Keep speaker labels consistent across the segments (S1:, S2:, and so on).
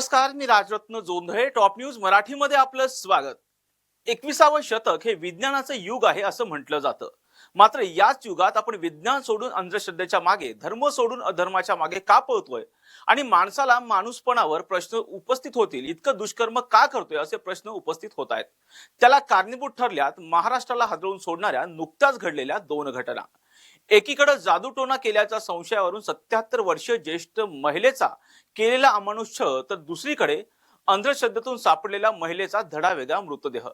S1: नमस्कार मी Rajratna Jondhale top news मराठीमध्ये आपलं स्वागत. एकविसावं शतक हे विज्ञानाचं युग आहे असं म्हटलं जातं. मात्र याच युगात आपण विज्ञान सोडून अंधश्रद्धेच्या मागे धर्म सोडून अधर्माच्या मागे का पळतोय? आणि माणसाला माणूसपणावर प्रश्न उपस्थित होतील इतकं दुष्कर्म का करतोय असे प्रश्न उपस्थित होत आहेत. त्याला कारणीभूत ठरल्यात महाराष्ट्राला हादरवून सोडणाऱ्या नुकत्याच घडलेल्या दोन घटना. एकीकडे जादूटोना केल्याच्या संशयावरून सत्याहत्तर वर्षीय ज्येष्ठ महिलेचा केलेला अमानुष्य तर दुसरीकडे अंधश्रद्धेतून सापडलेल्या महिलेचा धडावेगळा मृतदेह.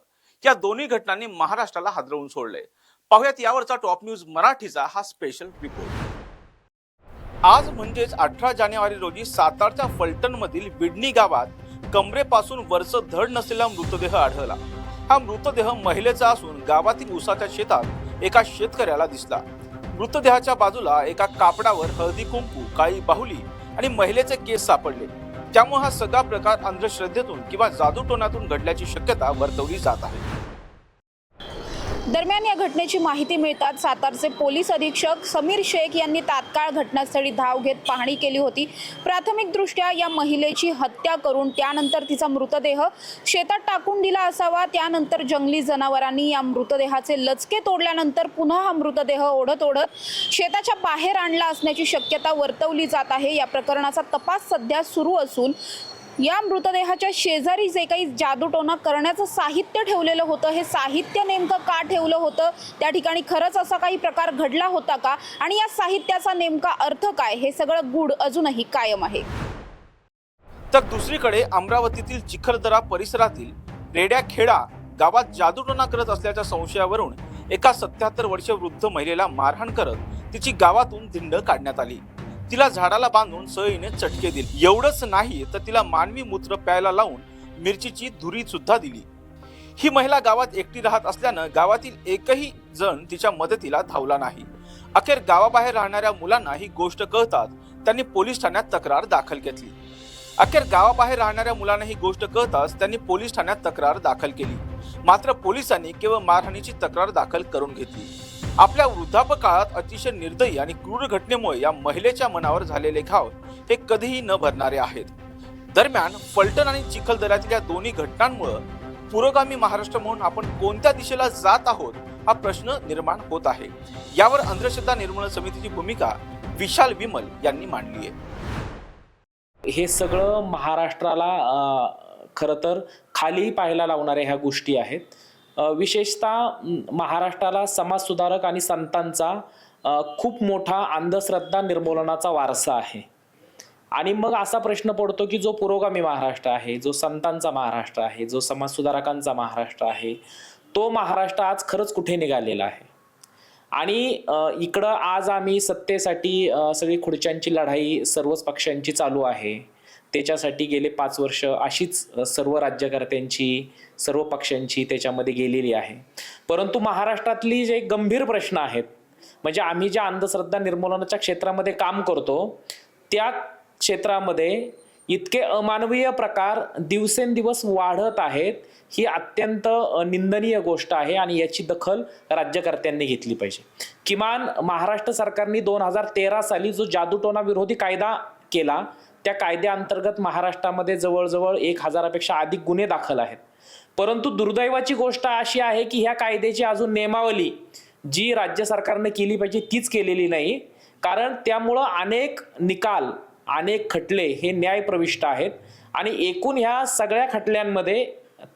S1: या दोन्ही घटनांनी महाराष्ट्राला हादरवून सोडले. पाहुयात यावरचा टॉप न्यूज मराठीचा हा स्पेशल रिपोर्ट आज म्हणजेच अठरा जानेवारी रोजी सातारच्या फलटण मधील बिडणी गावात कमरेपासून वरच धड नसलेला मृतदेह आढळला. हा मृतदेह महिलेचा असून गावातील उसाच्या शेतात एका शेतकऱ्याला दिसला. मृतदेहाच्या बाजूला एका कापडावर हळदी कुंकू काळी बाहुली आणि महिलेचे केस सापडले. त्यामुळे हा सगळा प्रकार अंधश्रद्धेतून किंवा जादूटोनातून घडल्याची शक्यता वर्तवली जात आहे.
S2: दरम्यान या घटनेची माहिती मिळताच सातारचे पोलीस अधीक्षक समीर शेख यांनी तात्काळ घटनास्थळी धाव घेत पाहणी केली होती. प्राथमिकदृष्ट्या या महिलेची हत्या करून त्यानंतर तिचा मृतदेह शेतात टाकून दिला असावा. त्यानंतर जंगली जनावरांनी या मृतदेहाचे लचके तोडल्यानंतर पुन्हा हा मृतदेह ओढत ओढत शेताच्या बाहेर आणला असण्याची शक्यता वर्तवली जात आहे. या प्रकरणाचा तपास सध्या सुरू असून या मृतदेहाच्या शेजारी जे काही जादूटोना करण्याचं साहित्य ठेवलेलं होतं हे साहित्य नेमकं का ठेवलं होतं? त्या ठिकाणी खरंच असा काही प्रकार घडला होता का? आणि या साहित्याचा नेमका अर्थ काय? हे सगळं गूढ अजूनही कायम आहे.
S1: तर दुसरीकडे अमरावतीतील चिखलदरा परिसरातील रेड्या खेडा गावात जादूटोना करत असल्याच्या संशयावरून एका सत्याहत्तर वर्ष वृद्ध महिलेला मारहाण करत तिची गावातून धिंड काढण्यात आली. तिला झाडाला बांधून सळीने चटके दिले. एवढंच नाही तर तिला मानवी मूत्र प्यायला लावून मिरचीची धुरी सुद्धा दिली. ही महिला गावात एकटी राहत असल्यानं गावातील एकही जण तिच्या मदतीला धावला नाही. अखेर गावाबाहेर राहणाऱ्या मुलांना ही गोष्ट कळतात त्यांनी पोलीस ठाण्यात तक्रार दाखल घेतली. अखेर गावाबाहेर राहणाऱ्या मुलांना ही गोष्ट कळताच त्यांनी पोलीस ठाण्यात तक्रार दाखल केली. मात्र पोलिसांनी केवळ मारहाणीची तक्रार दाखल करून घेतली. आपल्या वृद्धापकाळात अतिशय निर्दयी आणि क्रूर घटनेमुळे या महिलेच्या मनावर झालेले घाव हे कधीही न भरणारे आहेत. दरम्यान फलटण आणि चिखलदऱ्यातील या दोन्ही घटनांमुळे पुरोगामी महाराष्ट्र म्हणून आपण कोणत्या दिशेला जात आहोत हा प्रश्न निर्माण होत आहे. यावर अंधश्रद्धा निर्मूलन समितीची भूमिका विशाल विमल यांनी मांडली आहे.
S3: हे सगळं महाराष्ट्राला खरं तर खालीही पाहायला लावणाऱ्या ह्या गोष्टी आहेत. विशेषतः महाराष्ट्राला समाजसुधारक आणि संतांचा खूप मोठा अंधश्रद्धा निर्मूलनाचा वारसा आहे. आणि मग असा प्रश्न पडतो की जो पुरोगामी महाराष्ट्र आहे जो संतांचा महाराष्ट्र आहे जो समाजसुधारकांचा महाराष्ट्र आहे तो महाराष्ट्र आज खरंच कुठे निघालेला आहे? आणि इकडं आज आम्ही सत्तेसाठी सगळी खुर्च्यांची लढाई सर्वच पक्षांची चालू आहे. त्याच्यासाठी गेले पाच वर्ष अशीच सर्व राज्यकर्त्यांची सर्व पक्षांची त्याच्यामध्ये गेलेली आहे. परंतु महाराष्ट्रातली जे गंभीर प्रश्न आहेत म्हणजे आम्ही ज्या अंधश्रद्धा निर्मूलनाच्या क्षेत्रामध्ये काम करतो त्या क्षेत्रामध्ये इतके अमानवीय प्रकार दिवसेंदिवस वाढत आहेत ही अत्यंत निंदनीय गोष्ट आहे आणि याची दखल राज्यकर्त्यांनी घेतली पाहिजे. किमान महाराष्ट्र सरकारने दोन हजार तेरा साली जो जादूटोना विरोधी कायदा केला त्या कायद्याअंतर्गत महाराष्ट्रामध्ये जवळजवळ एक हजारापेक्षा अधिक गुन्हे दाखल आहेत. परंतु दुर्दैवाची गोष्ट अशी आहे की ह्या कायद्याची अजून नियमावली जी राज्य सरकारने केली पाहिजे तीच केलेली नाही. कारण त्यामुळं अनेक निकाल अनेक खटले हे न्यायप्रविष्ट आहेत. आणि एकूण ह्या सगळ्या खटल्यांमध्ये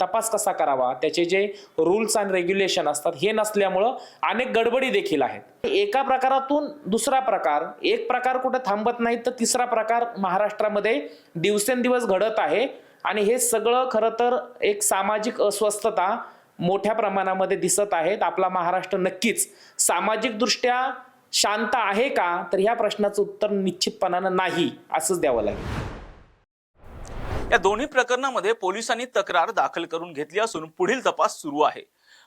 S3: तपास कसा करावा? त्याचे जे रूल्स अँड रेग्युलेशन असतात हे नसल्यामुळं अनेक गडबडी देखील आहेत. एका प्रकारातून दुसरा प्रकार एक प्रकार कुठं थांबत नाही तर तिसरा प्रकार महाराष्ट्रामध्ये दिवसेंदिवस घडत आहे. आणि हे सगळं खरं तर एक सामाजिक अस्वस्थता मोठ्या प्रमाणामध्ये दिसत आहेत. आपला महाराष्ट्र नक्कीच सामाजिकदृष्ट्या शांत आहे का? तर ह्या प्रश्नाचं उत्तर निश्चितपणानं नाही असंच द्यावं लागेल.
S1: या दोन्ही प्रकरणामध्ये पोलिसांनी तक्रार दाखल करून घेतली असून पुढील तपास सुरू आहे.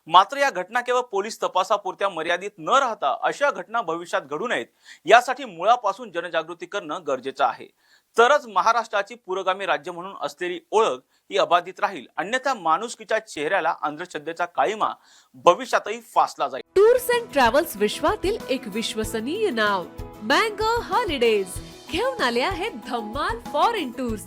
S1: मात्र या घटना केवळ पोलीस तपासापुरत्या मर्यादित न राहता अशा घटना भविष्यात घडू नयेत यासाठी मुळापासून जनजागृती करणं गरजेचं आहे. तरच महाराष्ट्राची पुरोगामी राज्य म्हणून असलेली ओळख ही अबाधित राहील. अन्यथा माणुसकीच्या चेहऱ्याला अंधश्रद्धेचा काळीमा भविष्यातही फासला जाईल.
S4: टूर्स अँड ट्रॅव्हल्स विश्वातील एक विश्वसनीय नाव मँगो हॉलिडेज. घेऊन आले आहेत धम्माल फॉरेन टूर्स.